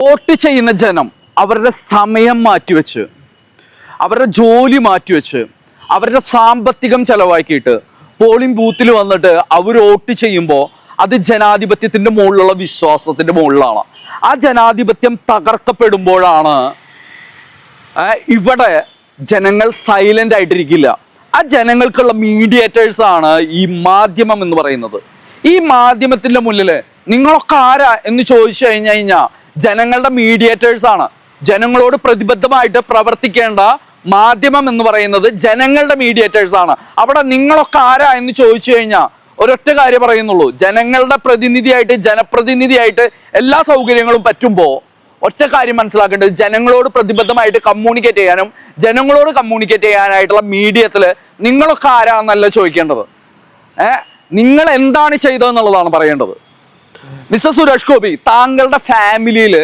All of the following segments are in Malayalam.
വോട്ട് ചെയ്യുന്ന ജനം അവരുടെ സമയം മാറ്റിവെച്ച് അവരുടെ ജോലി മാറ്റിവെച്ച് അവരുടെ സാമ്പത്തികം ചെലവാക്കിയിട്ട് പോളിംഗ് ബൂത്തിൽ വന്നിട്ട് അവർ വോട്ട് ചെയ്യുമ്പോൾ അത് ജനാധിപത്യത്തിന്റെ മുകളിലുള്ള വിശ്വാസത്തിന്റെ മുകളിലാണ്. ആ ജനാധിപത്യം തകർക്കപ്പെടുമ്പോഴാണ് ഇവിടെ ജനങ്ങൾ സൈലന്റ് ആയിട്ടിരിക്കില്ല. ആ ജനങ്ങൾക്കുള്ള മീഡിയേറ്റേഴ്സ് ആണ് ഈ മാധ്യമം എന്ന് പറയുന്നത്. ഈ മാധ്യമത്തിന്റെ മുന്നിൽ നിങ്ങളൊക്കെ ആരാ എന്ന് ചോദിച്ചു കഴിഞ്ഞു കഴിഞ്ഞാൽ ജനങ്ങളുടെ മീഡിയേറ്റേഴ്സ് ആണ്. ജനങ്ങളോട് പ്രതിബദ്ധമായിട്ട് പ്രവർത്തിക്കേണ്ട മാധ്യമം എന്ന് പറയുന്നത് ജനങ്ങളുടെ മീഡിയേറ്റേഴ്സ് ആണ്. അവിടെ നിങ്ങളൊക്കെ ആരാ എന്ന് ചോദിച്ചു കഴിഞ്ഞാൽ ഒരൊറ്റ കാര്യം പറയുന്നുള്ളൂ. ജനങ്ങളുടെ പ്രതിനിധിയായിട്ട് ജനപ്രതിനിധിയായിട്ട് എല്ലാ സൗകര്യങ്ങളും പറ്റുമ്പോൾ ഒറ്റ കാര്യം മനസ്സിലാക്കേണ്ടത് ജനങ്ങളോട് പ്രതിബദ്ധമായിട്ട് കമ്മ്യൂണിക്കേറ്റ് ചെയ്യാനും ജനങ്ങളോട് കമ്മ്യൂണിക്കേറ്റ് ചെയ്യാനായിട്ടുള്ള മീഡിയത്തിൽ നിങ്ങളൊക്കെ ആരാന്നല്ല ചോദിക്കേണ്ടത്. ഏഹ് നിങ്ങൾ എന്താണ് ചെയ്തതെന്നുള്ളതാണ് പറയേണ്ടത്. മിസ്റ്റർ സുരേഷ് ഗോപി താങ്കളുടെ ഫാമിലിയിൽ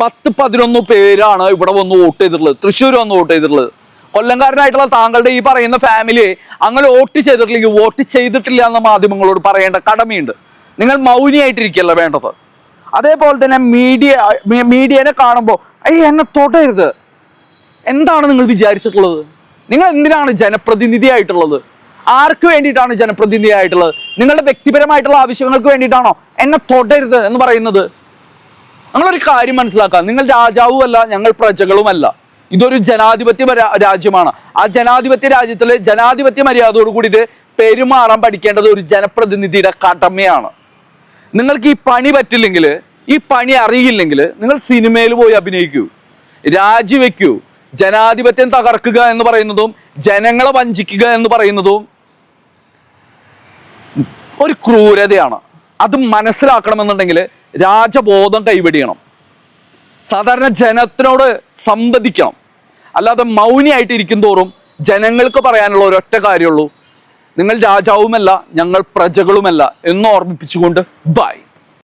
പത്ത് പതിനൊന്ന് പേരാണ് ഇവിടെ വന്ന് വോട്ട് ചെയ്തിട്ടുള്ളത്. തൃശ്ശൂർ വന്ന് വോട്ട് ചെയ്തിട്ടുള്ളത്. കൊല്ലംകാരനായിട്ടുള്ള താങ്കളുടെ ഈ പറയുന്ന ഫാമിലി അങ്ങനെ വോട്ട് ചെയ്തിട്ടില്ലെങ്കിൽ വോട്ട് ചെയ്തിട്ടില്ല എന്ന മാധ്യമങ്ങളോട് പറയേണ്ട കടമയുണ്ട്. നിങ്ങൾ മൗനിയായിട്ടിരിക്കല്ല വേണ്ടത്? അതേപോലെ തന്നെ മീഡിയ മീഡിയനെ കാണുമ്പോൾ അയ്യ എന്നെ തൊടരുത്. എന്താണ് നിങ്ങൾ വിചാരിച്ചിട്ടുള്ളത്? നിങ്ങൾ എന്തിനാണ് ജനപ്രതിനിധിയായിട്ടുള്ളത്? ആർക്ക് വേണ്ടിയിട്ടാണ് ജനപ്രതിനിധിയായിട്ടുള്ളത്? നിങ്ങളുടെ വ്യക്തിപരമായിട്ടുള്ള ആവശ്യങ്ങൾക്ക് വേണ്ടിയിട്ടാണോ? എന്നെ തൊടരുത് എന്ന് പറയുന്നത്. നമ്മളൊരു കാര്യം മനസ്സിലാക്കാം. നിങ്ങൾ രാജാവുമല്ല ഞങ്ങൾ പ്രജകളുമല്ല. ഇതൊരു ജനാധിപത്യ രാജ്യമാണ്. ആ ജനാധിപത്യ രാജ്യത്തിലെ ജനാധിപത്യ മര്യാദയോട് കൂടിയിട്ട് പെരുമാറാൻ പഠിക്കേണ്ടത് ഒരു ജനപ്രതിനിധിയുടെ കടമയാണ്. നിങ്ങൾക്ക് ഈ പണി പറ്റില്ലെങ്കിൽ ഈ പണി അറിയില്ലെങ്കിൽ നിങ്ങൾ സിനിമയിൽ പോയി അഭിനയിക്കൂ. രാജിവെക്കൂ. ജനാധിപത്യം തകർക്കുക എന്ന് പറയുന്നതും ജനങ്ങളെ വഞ്ചിക്കുക എന്ന് പറയുന്നതും ഒരു ക്രൂരതയാണ്. അത് മനസ്സിലാക്കണമെന്നുണ്ടെങ്കിൽ രാജബോധം കൈവെടിയണം. സാധാരണ ജനത്തിനോട് സംവദിക്കണം. അല്ലാതെ മൗനിയായിട്ട് ഇരിക്കും തോറും ജനങ്ങൾക്ക് പറയാനുള്ള ഒരൊറ്റ കാര്യമുള്ളൂ. നിങ്ങൾ രാജാവുമല്ല ഞങ്ങൾ പ്രജകളുമല്ല എന്ന് ഓർമ്മിപ്പിച്ചുകൊണ്ട് ബൈ